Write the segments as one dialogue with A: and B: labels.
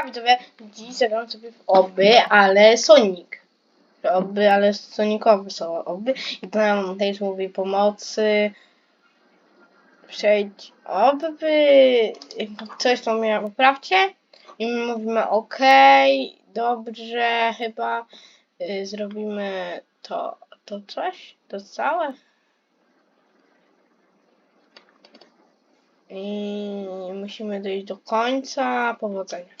A: Siemka widzowie, dziś zagram sobie w oby, ale Sonic. Oby, ale Sonicowe są oby. I to nam też mówi pomocy. Przejdź oby. Coś tam mnie poprawcie. I my mówimy ok, dobrze, chyba y, zrobimy to, to coś, to całe. I musimy dojść do końca. Powodzenia.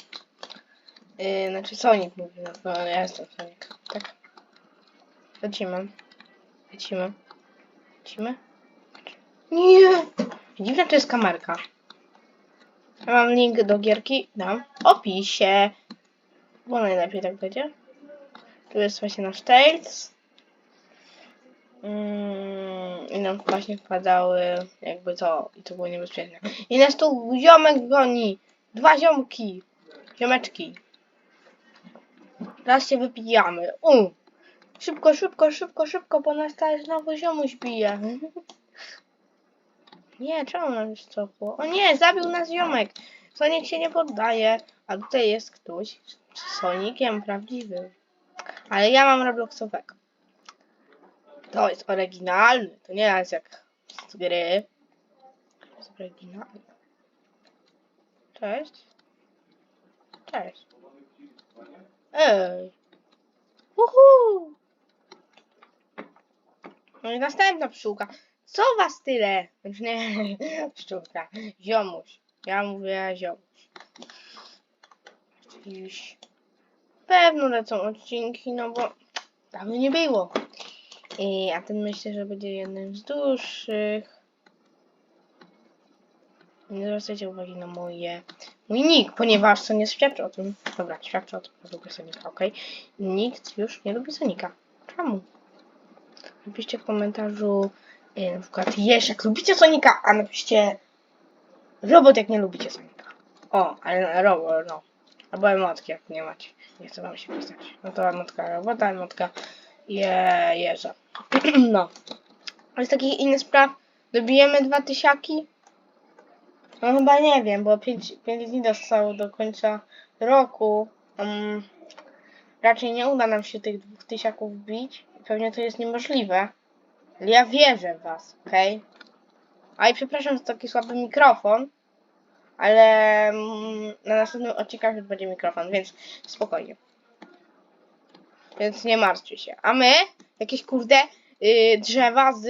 A: Yy, znaczy Sonic mówi, no bo ja jestem Sonic. Tak. Lecimy. Lecimy. Lecimy. Nie! Dziwna to jest kamerka. Ja mam link do gierki, dam w opisie. Bo najlepiej tak będzie. Tu jest właśnie nasz Tails. Mm, I nam właśnie wpadały jakby to i to było niebezpieczne. I nas tu ziomek goni. Dwa ziomki. Ziomeczki. Teraz się wypijamy. U. Szybko, szybko, szybko, szybko, bo nas teraz znowu ziomuś bije. Nie, czemu nam się cofło? O nie, zabił nas ziomek. Sonic się nie poddaje. A tutaj jest ktoś z Soniciem prawdziwym. Ale ja mam Robloxowego. To jest oryginalny. To nie jest jak z gry. To jest oryginalny. Cześć. Cześć. Ej. Uhu. No i następna pszczółka. Co was tyle? Znaczy nie, pszczółka. Ziomuś. Ja mówię ziomuś. Pewno lecą odcinki, no bo dawno nie było. I, a ten myślę, że będzie jednym z dłuższych. Nie zwracajcie uwagi na moje, mój nick, ponieważ to nie świadczy o tym. Dobra, świadczy o tym, że lubię Sonika, ok? Nikt już nie lubi Sonika. Czemu? Napiszcie w komentarzu yy, na przykład jak lubicie Sonika, a napiszcie robot jak nie lubicie Sonika. O, ale robot, no. Albo emotki jak nie macie. Nie chcę wam się pisać. No to emotka robota, emotka je, jeża. no. A z takich innych spraw dobijemy dwa tysiaki? No chyba nie wiem, bo 5 dni zostało do końca roku. Um, raczej nie uda nam się tych dwóch tysiaków wbić. Pewnie to jest niemożliwe. Ale ja wierzę w was, okej? A i przepraszam za taki słaby mikrofon. Ale na następnym odcinkach już będzie mikrofon, więc spokojnie. Więc nie martwcie się. A my, jakieś kurde yy, drzewa z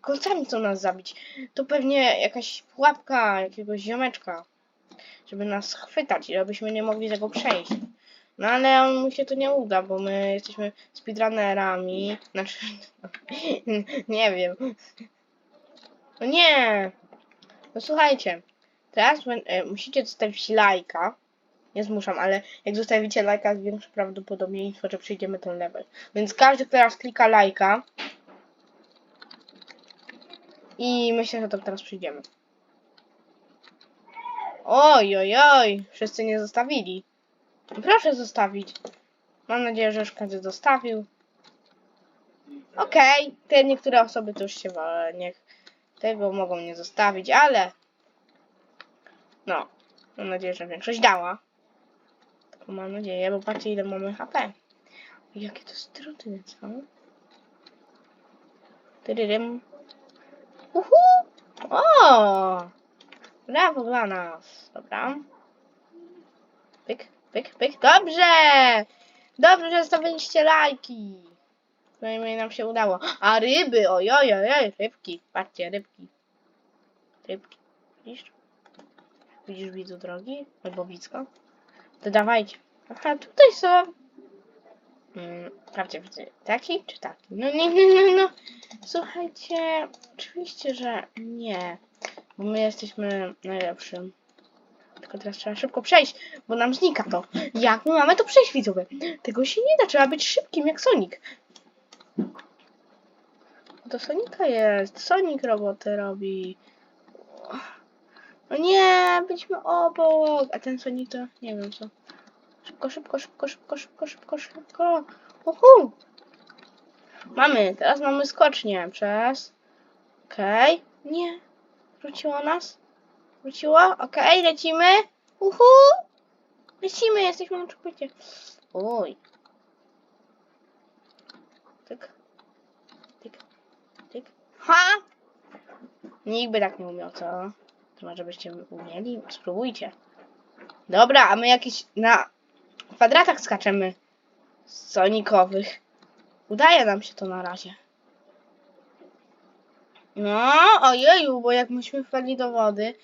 A: kolcami chcą nas zabić. To pewnie jakaś pułapka jakiegoś ziomeczka, żeby nas chwytać i żebyśmy nie mogli tego przejść. No ale mu się to nie uda, bo my jesteśmy speedrunnerami. Znaczy, nie wiem. No nie! No słuchajcie, teraz e, musicie zostawić lajka. Nie zmuszam, ale jak zostawicie lajka, jest większe prawdopodobieństwo, że przejdziemy ten level. Więc każdy, kto raz klika lajka. I myślę, że to teraz przyjdziemy. Oj, oj, oj. Wszyscy nie zostawili. Proszę zostawić. Mam nadzieję, że już każdy zostawił. Okej, te niektóre osoby to już się niech tego mogą nie zostawić, ale no, mam nadzieję, że większość dała. Mam nadzieję, bo patrzcie ile mamy HP. Jakie to struty co? Tyryrym. Uhu! O! Brawo dla nas. Dobra. Pyk, pyk, pyk. Dobrze! Dobrze, że zostawiliście lajki. Przynajmniej nam się udało. A ryby, ojoj, ojoj, rybki. Patrzcie, rybki. Rybki. Widzisz? Widzisz widzu drogi? Albo widzko? To dawajcie. Aha, tutaj są. Hmm, widzę. Taki czy taki? No nie, nie, nie, no. Słuchajcie, oczywiście, że nie. Bo my jesteśmy najlepszym. Tylko teraz trzeba szybko przejść, bo nam znika to. Jak my mamy to przejść, widzowie? Tego się nie da, trzeba być szybkim jak Sonic. To Sonika jest. Sonic roboty robi. No nie, byliśmy obok. A ten Sonic to nie wiem co. Szybko, szybko, szybko, szybko, szybko, szybko, szybko. Uhu. Mamy, teraz mamy skocznię przez. Okej. Nie. Wróciło nas? Wróciło? Okej, lecimy. Uhu. Lecimy, jesteśmy na czekujcie. Oj. Tyk. Tyk. Tyk. Ha! Nikt by tak nie umiał, co? Może byście umieli? Spróbujcie. Dobra, a my jakieś na kwadratach skaczemy sonikowych. Udaje nam się to na razie. No, ojeju, bo jak myśmy wpadli do wody,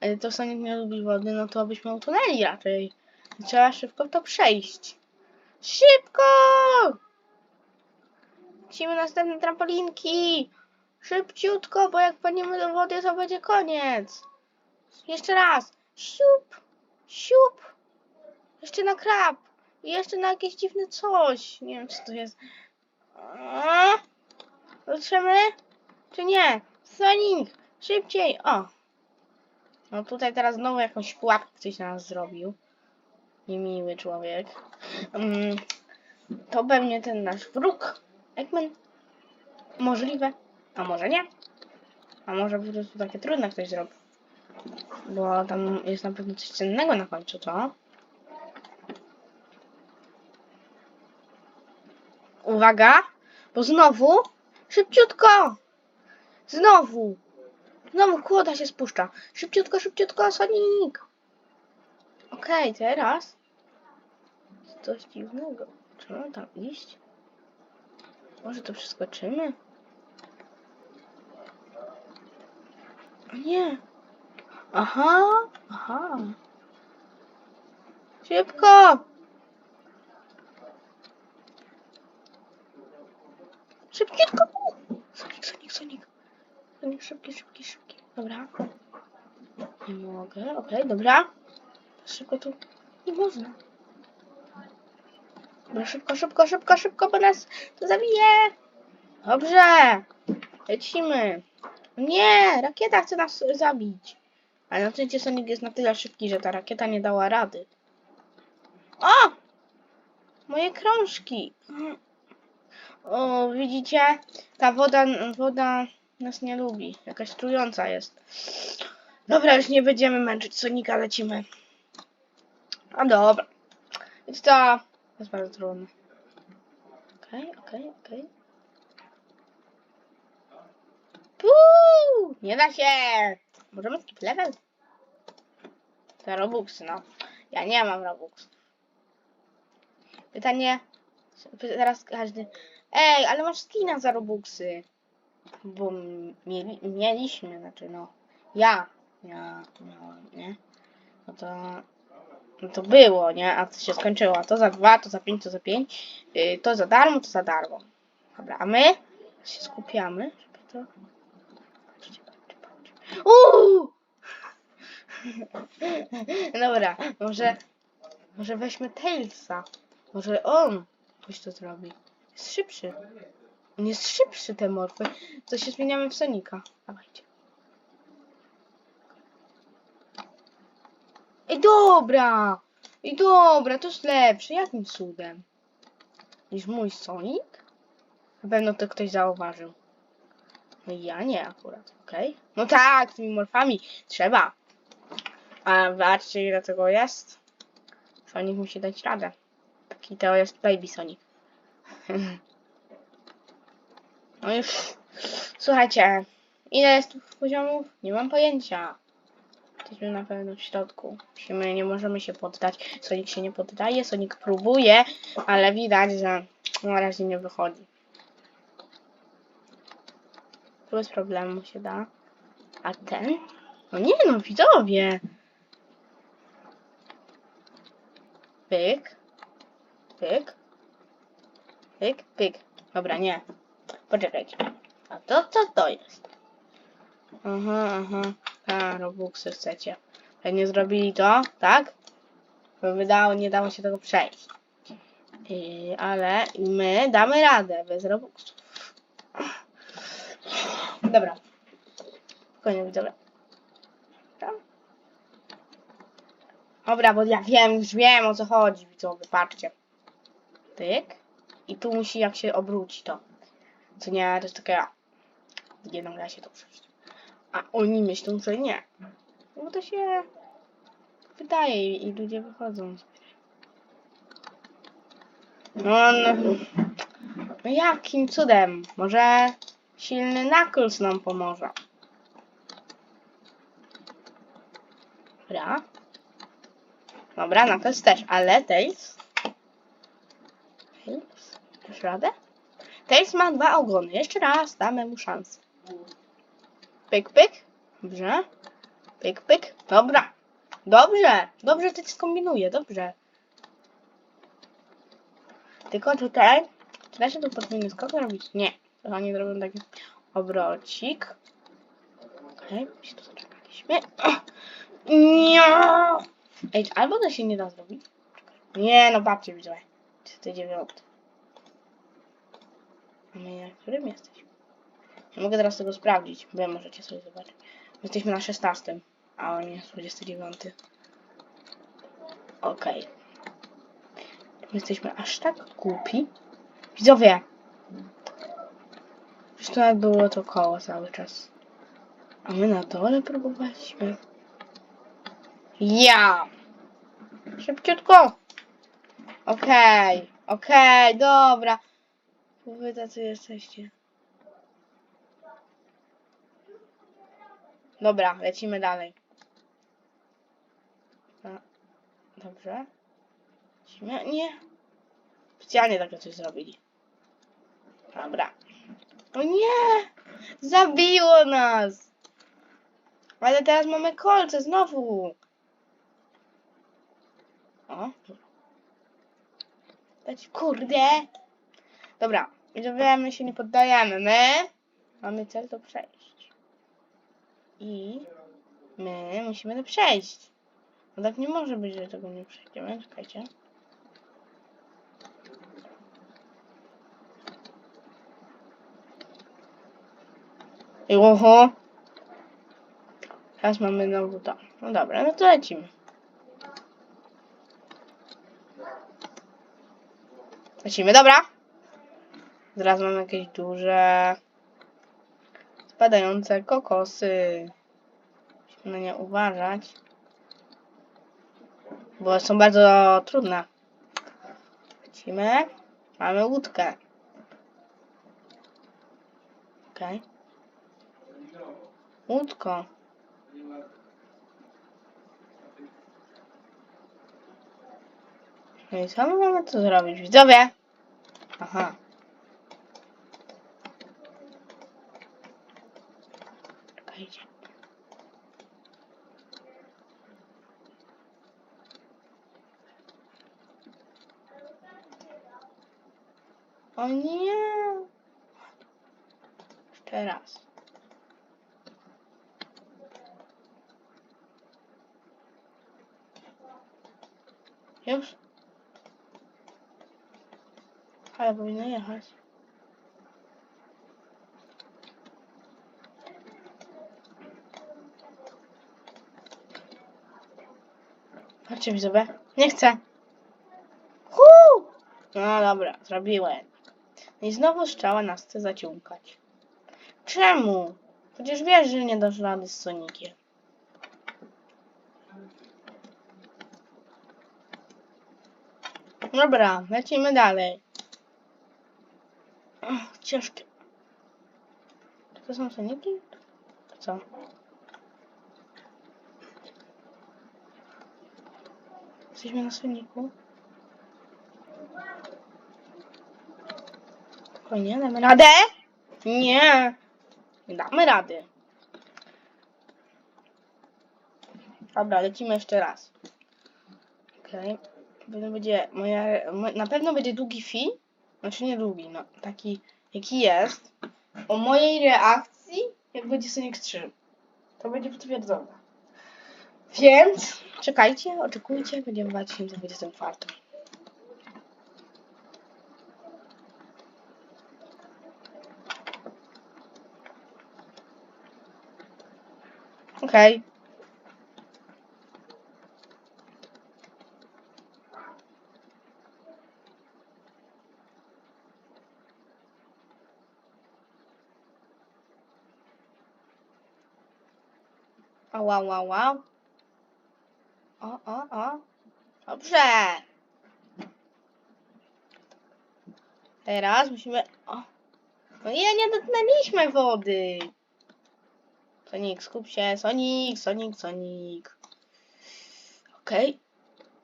A: e, to Sonic nie lubi wody, no to byśmy utonęli raczej. Trzeba szybko to przejść. Szybko! Musimy następne trampolinki. Szybciutko, bo jak wpadniemy do wody, to będzie koniec. Jeszcze raz. Siup, siup. Jeszcze na krab. I jeszcze na jakieś dziwne coś. Nie wiem, co to jest. Dotrzemy? Czy nie? Sonic, szybciej. O. No tutaj teraz znowu jakąś pułapkę ktoś na nas zrobił. Niemiły człowiek. Mm, to pewnie ten nasz wróg. Eggman. Możliwe. A może nie? A może po prostu takie trudne ktoś zrobił. Bo tam jest na pewno coś cennego na końcu, co? Uwaga, bo znowu, szybciutko, znowu, znowu kłoda się spuszcza. Szybciutko, szybciutko, Sonic. Okej, teraz coś dziwnego. Czy mam tam iść? Może to przeskoczymy? O nie. Aha, aha. Szybko! Szybciutko! Sonic, Sonic, Sonic. Sonic, szybki, szybki, szybki. Dobra. Nie mogę, okej, dobra. Szybko tu. Nie można. Dobra, szybko, szybko, szybko, szybko, bo nas to zabije. Dobrze. Lecimy. Nie, rakieta chce nas zabić. Ale na szczęście Sonic jest na tyle szybki, że ta rakieta nie dała rady. O! Moje krążki. O, widzicie? Ta woda, woda nas nie lubi. Jakaś trująca jest. Dobra, już nie będziemy męczyć Sonika, lecimy. A dobra. Więc to jest bardzo trudne. Okej, okej, okej. Puu! Nie da się! Możemy skip level? Te Robuxy, no. Ja nie mam Robux. Pytanie. Teraz każdy. Ej, ale masz skina za Robuxy. Bo mieli, mieliśmy, znaczy no. Ja. Ja nie? No to. No to było, nie? A to się skończyło. To za dwa, to za pięć, to za pięć. Yy, to za darmo, to za darmo. Dobra, a my się skupiamy, żeby to. Uuu! Dobra, może. Może weźmy Tailsa. Może on coś to zrobi. Jest szybszy. On jest szybszy, te morfy. To się zmieniamy w Sonika. Dawajcie. Ej, dobra! Ej, dobra, to jest lepsze. Jakim cudem? Niż mój Sonic? Na pewno to ktoś zauważył. No ja nie akurat, okej? No tak, tymi morfami trzeba. A zobaczcie ile tego jest. Sonic musi dać radę. Taki to jest Baby Sonic. No już. Słuchajcie. Ile jest tu poziomów? Nie mam pojęcia. Jesteśmy na pewno w środku. Musimy, nie możemy się poddać. Sonic się nie poddaje, Sonic próbuje, ale widać, że na razie nie wychodzi. Tu bez problemu się da. A ten? No nie no, widzowie. Pyk. Pyk. Pyk, pyk. Dobra, nie. Poczekajcie. A to co to jest? Aha, aha. A, Robuxy chcecie. Pewnie zrobili to, tak? Bo wydało, nie dało się tego przejść. Yy, ale my damy radę bez Robuxów. Dobra. Spokojnie, widzowie. Dobra. Bo ja wiem, już wiem o co chodzi, widzowie, patrzcie. Pyk. I tu musi jak się obróci to. Co nie, to jest takie... Nie da się to przejść. A oni myślą, że nie. No bo to się wydaje i ludzie wychodzą. No, no, no jakim cudem? Może silny Knuckles nam pomoże. Dobra. Dobra, Knuckles też, ale Tails? Tails? Dasz radę? Tails ma dwa ogony. Jeszcze raz damy mu szansę. Pyk, pyk. Dobrze. Pyk, pyk. Dobra. Dobrze. Dobrze ty skombinuje. Dobrze. Tylko tutaj... Czy da się tu podwójny skok robić? Nie. To oni zrobią taki obrocik. Okej, okay, się tu zaczekaliśmy. Nie! Ej, albo to się nie da zrobić. Nie, no babcie widziałem. 39. A my na którym jesteśmy? Nie mogę teraz tego sprawdzić, ja możecie sobie zobaczyć. My jesteśmy na 16, a on jest 29. Okej. My jesteśmy aż tak głupi. Widzowie! Już to było to koło cały czas. A my na dole próbowaliśmy. Ja! Szybciutko! Okej, okej, dobra. Wy tacy jesteście. Dobra, lecimy dalej. A, dobrze. Lecimy. Nie. Specjalnie takie coś zrobili. Dobra. O nie! Zabiło nas! Ale teraz mamy kolce znowu. O. Dać kurde. Dobra. My się nie poddajemy. My mamy cel to przejść. I my musimy to przejść. No tak nie może być, że tego nie przejdziemy. Czekajcie. I oho. Teraz mamy znowu to. No dobra, no to lecimy. Lecimy, dobra. Zaraz mamy jakieś duże spadające kokosy. Musimy na nie uważać. Bo są bardzo trudne. Lecimy. Mamy łódkę. Okej. Łódko. No i co my mamy tu zrobić? Widzowie! Aha. Czekajcie. O nie! Jeszcze raz. Już? Ale powinno jechać. Patrzcie widzowie. Nie chcę. Huu! No dobra, zrobiłem. I znowu strzała nas chce zaciąkać. Czemu? Przecież wiesz, że nie dasz rady z Sonikiem. Dobra, lecimy dalej. Ach, ciężkie. To są Soniki? To co? Jesteśmy na Soniku. Spokojnie, damy radę? Nie. Nie damy rady. Dobra, lecimy jeszcze raz. Okej. Okay. Pewno będzie moja, mo- na pewno będzie długi film. Znaczy nie długi, no taki jaki jest. O mojej reakcji, jak będzie Sonic 3. To będzie potwierdzone. Więc czekajcie, oczekujcie, będzie w 2024. Okej. O, wow, wow, wow. O, o, o. Dobrze. Teraz musimy... O. No nie, nie dotknęliśmy wody. Sonic, skup się. Sonic, Sonic, Sonic. Okej.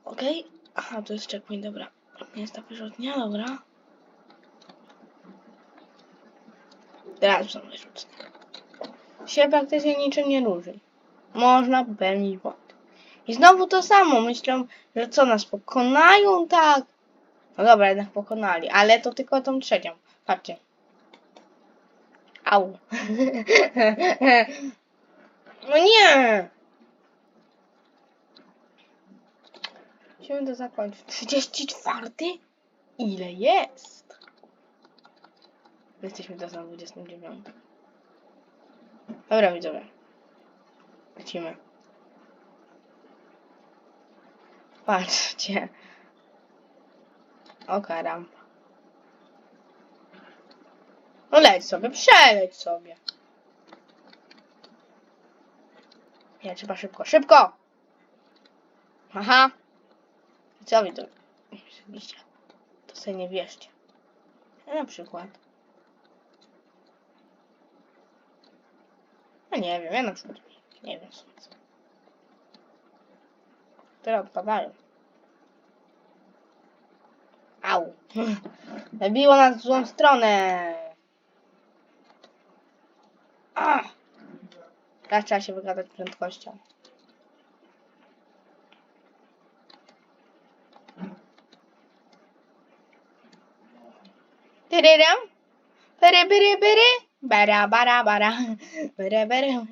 A: Okej. Aha, to jest checkpoint, dobra. Nie jest ta wyrzutnia, dobra. Teraz są wyrzutnie. Się praktycznie niczym nie różni. Można popełnić błąd. I znowu to samo. Myślą, że co nas pokonają, tak? No dobra, jednak pokonali, ale to tylko tą trzecią. Patrzcie. Au. No nie! Musimy to zakończyć. 34? Ile jest? Jesteśmy na 29. Dobra, widzowie. Lecimy. Patrzcie. Oka rampa. No leć sobie, przeleć sobie. Nie, trzeba szybko, szybko! Aha. Co wy to? To sobie nie wierzcie. Ja na przykład. No nie wiem, ja na przykład nie co jest. Które odpadają. Au. Wybiło nas w złą stronę. Ach. Teraz trzeba się wygadać prędkością. Tyryram. Pyry, pyry, pyry. Bara, bara, bara. Pyry, pyry.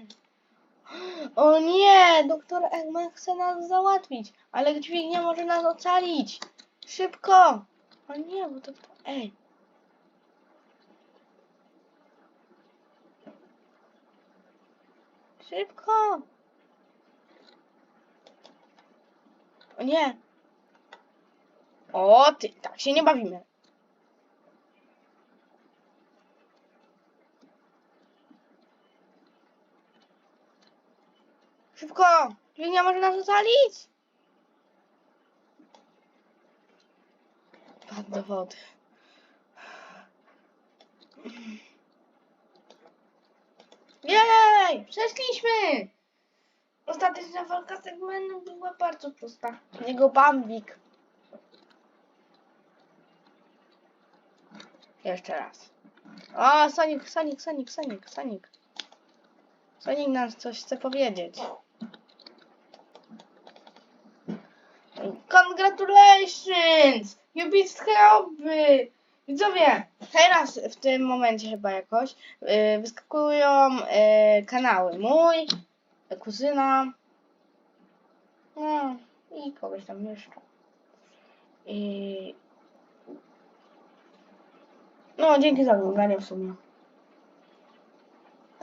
A: O nie, doktor Eggman chce nas załatwić, ale dźwignia może nas ocalić. Szybko. O nie, bo to... Ej. Szybko. O nie. O, ty, tak się nie bawimy. Szybko! Dźwignia może nas ocalić! Padł do wody. Jej! Przeszliśmy! Ostateczna walka Eggmanem była bardzo prosta. Jego bambik. Jeszcze raz. O, Sonic, Sonic, Sonic, Sonic, Sonic. Sonic nam coś chce powiedzieć. Congratulations! You beat Hobby! Widzowie, teraz w tym momencie chyba jakoś yy, wyskakują yy, kanały mój, kuzyna no, i kogoś tam jeszcze. I... No, dzięki za oglądanie w sumie.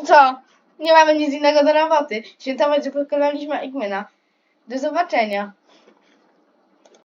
A: Co? Nie mamy nic innego do roboty. Świętować, że pokonaliśmy Eggmana. Do zobaczenia.